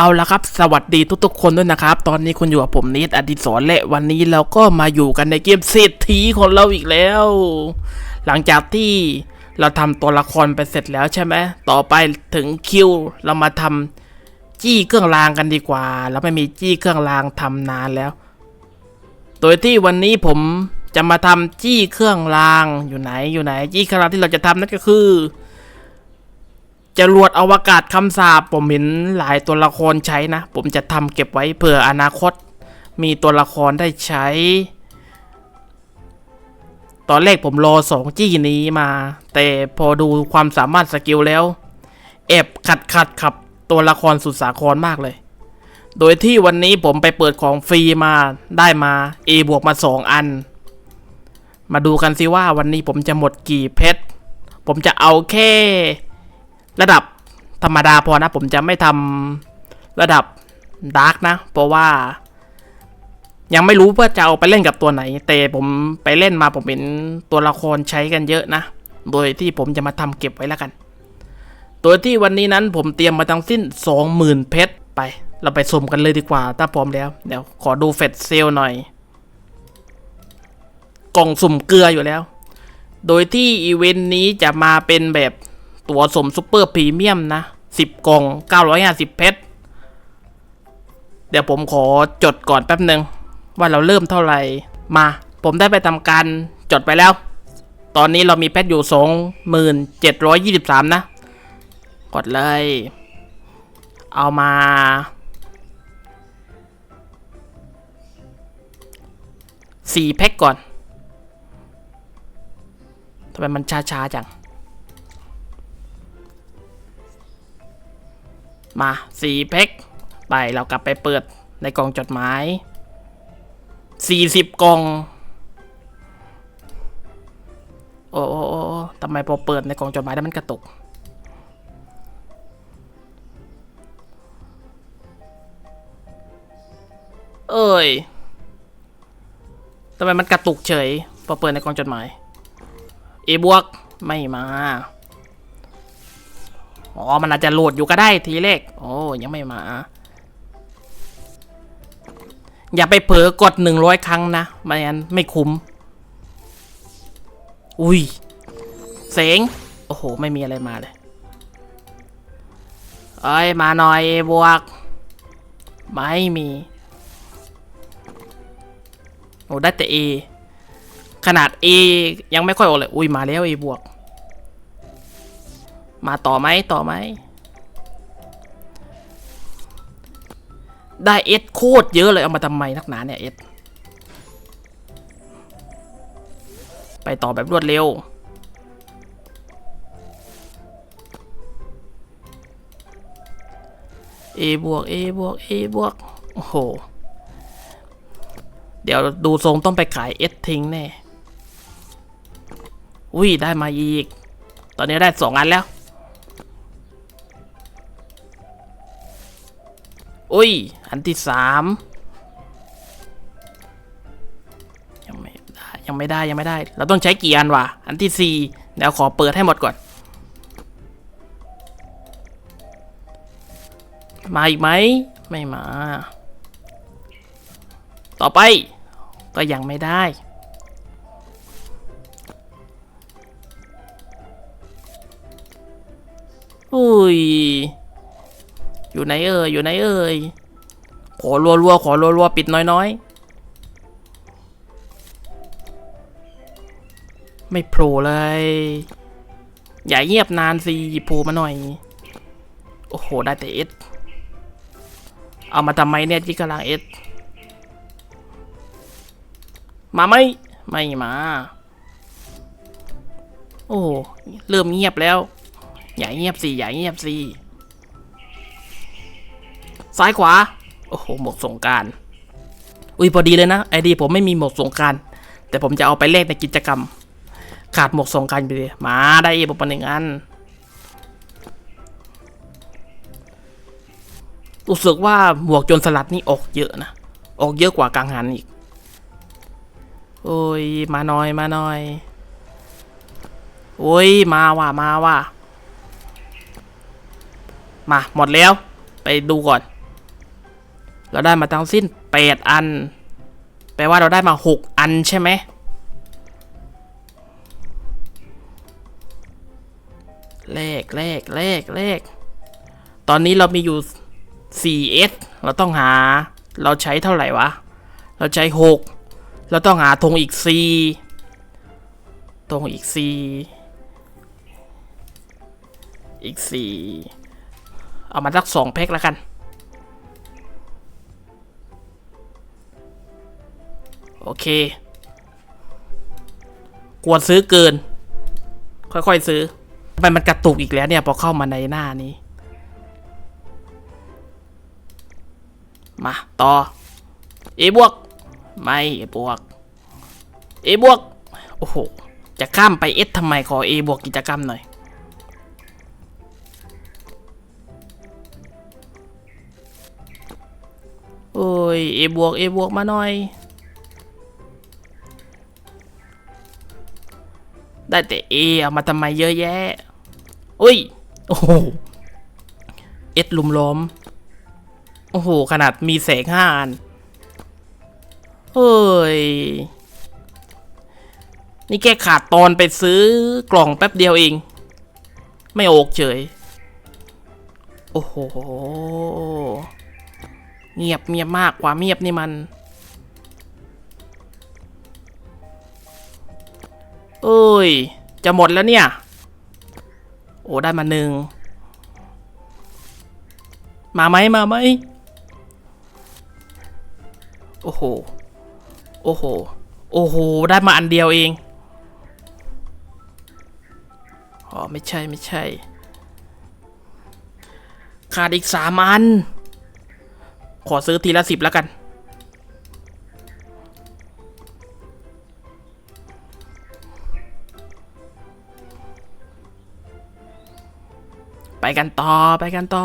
เอาละครับ สวัสดีทุกๆ คนด้วยนะครับ ตอนนี้คุณอยู่กับผมนิดอดิศรและวันนี้เราก็มาอยู่กันในเกมเศรษฐีของเราอีกแล้ว หลังจากที่เราทำตัวละครไปเสร็จแล้วใช่ไหมต่อไปถึงคิวเรามาทำจี้เครื่องรางกันดีกว่า เราไม่มีจี้เครื่องรางทำนานแล้ว โดยที่วันนี้ผมจะมาทำจี้เครื่องรางอยู่ไหนอยู่ไหน จี้เครื่องรางที่เราจะทำนั่นก็คือ จรวดอวกาศคำสาปผมเห็นหลายตัวละครใช้นะ ผมจะทำเก็บไว้เผื่ออนาคต มีตัวละครได้ใช้ ตอนแรกผมรอสองจี้นี้มา แต่พอดูความสามารถสกิลแล้วแอบขัดขัดขับตัวละครสุดสาครมากเลย โดยที่วันนี้ผมไปเปิดของฟรีมาได้มา A บวกมาสองอัน มาดูกันสิว่าวันนี้ผมจะหมดกี่เพชร ผมจะเอาแค่ ระดับธรรมดาพอนะ ผมจะไม่ทำระดับดาร์กนะ เพราะว่า ยังไม่รู้ว่าจะเอาไปเล่นกับตัวไหน แต่ผมไปเล่นมาผมเห็นตัวละครใช้กันเยอะนะ โดยที่ผมจะมาทำเก็บไว้แล้วกันโดยที่วันนี้นั้นผมเตรียมมาทั้งสิ้น 20,000 เพชรไป เราไปสุมกันเลยดีกว่า ถ้าพร้อมแล้ว เดี๋ยวขอดูเฟดเซลหน่อย กล่องสุ่มเกลืออยู่แล้ว โดยที่อีเวนต์นี้จะมาเป็นแบบ ตัวสมซูเปอร์พรีเมียมนะ10กล่อง950เพชร เดี๋ยวผมขอจดก่อนแป๊บหนึ่งว่าเราเริ่มเท่าไหร่ มา ผมได้ไปทำการจดไปแล้ว ตอนนี้เรามีเพชรอยู่2723นะ กดเลย เอามาสี่แพ็กก่อนทำไมมันช้าๆจัง มาสี่แพ็กไปเรากลับไปเปิดในกล่องจดหมายสี่สิบกล่องโอ้โอ้โอ้โอ้ทำไมพอเปิดในกล่องจดหมายแล้วมันกระตุก เอ้ยทำไมมันกระตุกเฉย พอเปิดในกล่องจดหมาย เอบวก ไม่มา อ๋อ มันอาจจะโหลดอยู่ก็ได้ทีเลขโอ้ยังไม่มา อย่าไปเผลอกดหนึ่งร้อยครั้งนะไม่งั้นไม่คุ้ม อุ้ย เสียงโอ้โห ไม่มีอะไรมาเลย เอ้ย มาหน่อยบวก ไม่มี โอ้ได้แต่ A ขนาด A ยังไม่ค่อยออกเลย อุ้ย มาแล้ว A บวก มาต่อไหมต่อไหม ได้เอสโคตรเยอะเลยเอามาทำไมนักหนาเนี่ยเอสไปต่อแบบรวดเร็ว A บวก A บวก A บวก โอ้โห เดี๋ยวดูทรงต้องไปขายเอสทิ้งแน่ อุ้ยได้มาอีก ตอนนี้ได้สองอันแล้ว อุ้ย อันที่สามยังไม่ได้ยังไม่ได้ยังไม่ได้ เราต้องใช้กี่อันวะ อันที่สี่เดี๋ยวขอเปิดให้หมดก่อน มาอีกไหม ไม่มา ต่อไป ก็ยังไม่ได้อุ้ย อยู่ไหนเอ่ยอยู่ไหนเอ่ยขอรัวรัวๆขอรัวรัวๆปิดน้อยๆ ไม่โผล่เลย อย่าเงียบนานสิโผล่มาหน่อย โอ้โห ได้แต่เอสเอามาทำไมเนี่ยที่กำลังเอสมาไหมไม่มา โอ้เริ่มเงียบแล้ว อย่าเงียบสิอย่าเงียบสิ ซ้ายขวา โอ้โห หมวกสงการ อุ้ยพอดีเลยนะไอดีผมไม่มีหมวกสงการแต่ผมจะเอาไปเล่นในกิจกรรม ขาดหมวกสงการไปเลยมาได้อีกประมาณหนึ่งอันรู้สึกว่าหมวกจนสลัดนี่ออกเยอะนะ ออกเยอะกว่ากังหันอีก โอ้ย มาหน่อยมาหน่อย โอ้ย มาว่ะมาว่ะมาหมดแล้ว ไปดูก่อน เราได้มาทั้งสิ้นแปดอัน แปลว่าเราได้มาหกอันใช่ไหมเลขเลขเลขเลข ตอนนี้เรามีอยู่ 4s เราต้องหา เราใช้เท่าไหร่วะ เราใช้ 6 เราต้องหาธงอีก 4 ธงอีก 4 อีก 4 เอามาสักสองแพ็คแล้วกัน อเค กวดซื้อเกิน ค่อยๆซื้อไมมันกระตุกอีกแล้วเนี่ย พอเข้ามาในหน้านี้ มา ต่อ เอบวก ไม่เอบวก เอบวก โอ้โห จะข้ามไปเอสทำไมขอเอบวกกิจกรรมหน่อยโอ้ยเอบวกเอบวกมาหน่อย ได้แต่เอเอามาทำไมเยอะแยะอุ้ย โอ้โห เอ็ดลุมล้อม โอ้โห ขนาดมีแสงห้าอันเฮ้ย นี่แค่ขาดตอนไปซื้อกล่องแป๊บเดียวเอง ไม่โอกเฉย โอ้โห เงียบเงียบมากกว่าเงียบนี่มัน เอ้ย จะหมดแล้วเนี่ย โอ้ได้มาหนึ่ง มาไหมมาไหม โอ้โห โอ้โห โอ้โห ได้มาอันเดียวเอง อ๋อ ไม่ใช่ไม่ใช่ ขาดอีกสามอัน ขอซื้อทีละสิบแล้วกัน กันต่อไปกันต่อ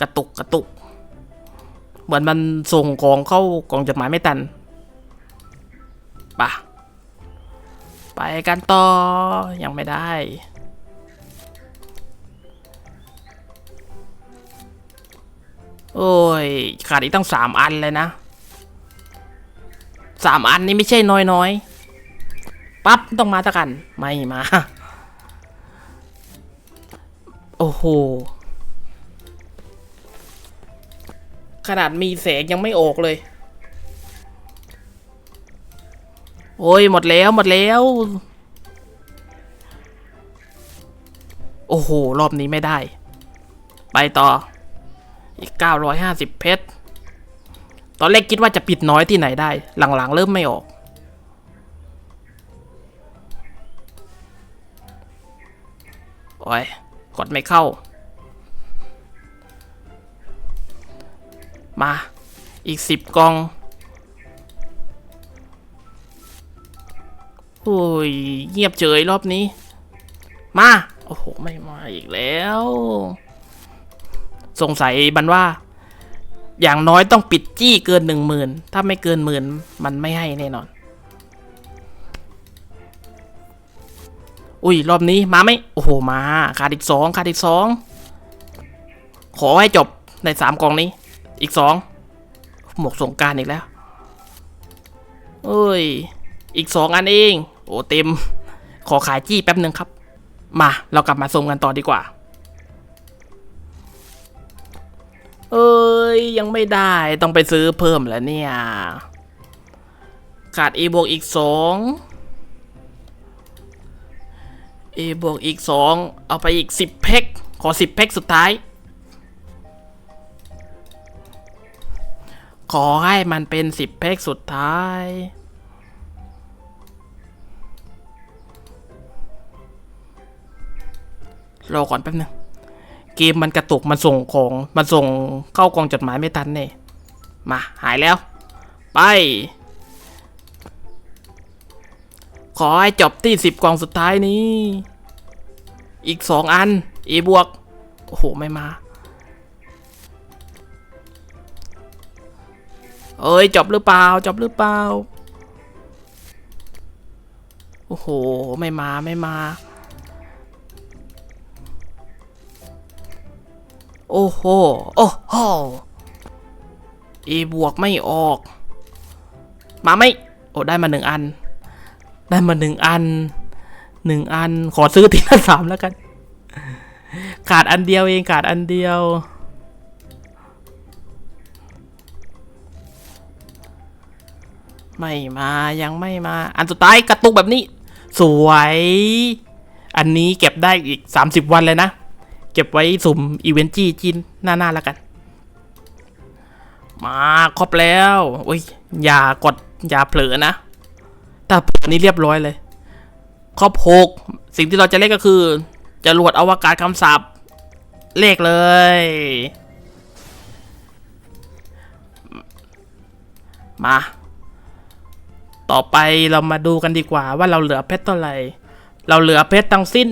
กระตุกกระตุก เหมือนมันส่งของเข้ากล่องจดหมายไม่ตันปะไปกันต่อ ยังไม่ได้โอ้ย ขาดอีกตั้งสามอันเลยนะสามอันนี้ไม่ใช่น้อยน้อยๆปั๊บ ต้องมาตะกัน ไม่มา โอ้โห ขนาดมีแสงยังไม่ออกเลย โอ้ยหมดแล้วหมดแล้ว โอ้โห รอบนี้ไม่ได้ ไปต่อ อีก 950 เพชร ตอนแรกคิดว่าจะปิดน้อยที่ไหนได้ หลังๆ เริ่มไม่ออกโอ้ย กดไม่เข้า มา อีกสิบกองโอ้ยเงียบเฉยรอบนี้ มา โอ้โห ไม่มาอีกแล้ว สงสัยบันว่า อย่างน้อยต้องปิดจี้เกินหนึ่งหมื่นถ้าไม่เกินหมื่นมันไม่ให้แน่นอน อุ้ยรอบนี้มาไหมโอ้โหมาขาดอีกสองขาดอีกสองขอให้จบในสามกล่องนี้ อีกสองหมวกสงการอีกแล้วเอ้ย อีกสองอันเอง โอ้เต็ม ขอขายจี้แป๊บหนึ่งครับ มาเรากลับมาชมกันต่อดีกว่า เอ้ย ยังไม่ได้ต้องไปซื้อเพิ่มแล้วเนี่ย ขาด e บวกอีกสอง e บวกอีกสองเอาไปอีกสิบแพ็คขอสิบแพ็คสุดท้าย ขอให้มันเป็นสิบแพ็คสุดท้าย รอก่อนแป๊บนึง เกมมันกระตุก มันส่งของ มันส่งเข้ากองจดหมายไม่ทันเนี่ยมา หายแล้ว ไป อให้จบที่สิบกล่องสุดท้ายนี้ อีกสองอัน e บวก โอ้โห ไม่มา เอ้ย จบหรือเปล่า จบหรือเปล่า โอ้โห ไม่มา ไม่มา โอ้โห โอ้โหเอบวกไม่ออก มาไม่โอ้ได้มาหนึ่งอัน ได้มาหนึ่งอันหนึ่งอัน ขอซื้อทีละสามแล้วกัน ขาดอันเดียวเองขาดอันเดียว ไม่มายังไม่มา อันสุดท้ายกระตุกแบบนี้ สวย อันนี้เก็บได้อีก 30 วันเลยนะ เก็บไว้สุ่มอีเวนต์จีจีนหน้าๆแล้วกัน มาครบแล้ว อุ้ยอย่ากดอย่าเผลอนะ ถ้าเผลอนี่เรียบร้อยเลยครบหกสิ่งที่เราจะเล่นก็คือจรวดอวกาศคำศัพท์ เลขเลย มา ต่อไปเรามาดูกันดีกว่าว่าเราเหลือเพชรเท่าไหร่ เราเหลือเพชรทั้งสิ้น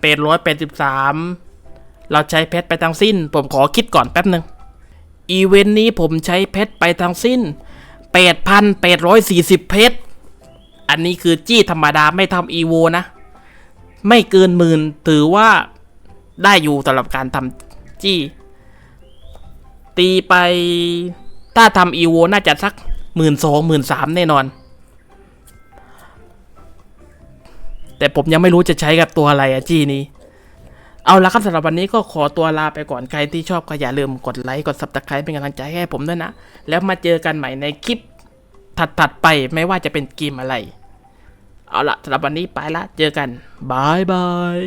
11,883 เราใช้เพชรไปทั้งสิ้น ผมขอคิดก่อนแป๊บหนึ่งอีเวนต์นี้ผมใช้เพชรไปทั้งสิ้น 8,840 เพชร อันนี้คือจี้ธรรมดาไม่ทำอีโวนะ ไม่เกินหมื่นถือว่าได้อยู่สำหรับการทำจี้ ตีไปถ้าทำอีโวน่าจะสักหมื่นสองหมื่นสามแน่นอน แต่ผมยังไม่รู้จะใช้กับตัวอะไรอะจี้นี้ เอาละครับสำหรับวันนี้ก็ขอตัวลาไปก่อนใครที่ชอบก็อย่าลืมกดไลค์กด subscribe เป็นกำลังใจให้ผมด้วยนะ แล้วมาเจอกันใหม่ในคลิป ถัดๆไปไม่ว่าจะเป็นเกมอะไร เอาละสำหรับวันนี้ไปละ เจอกันบายบาย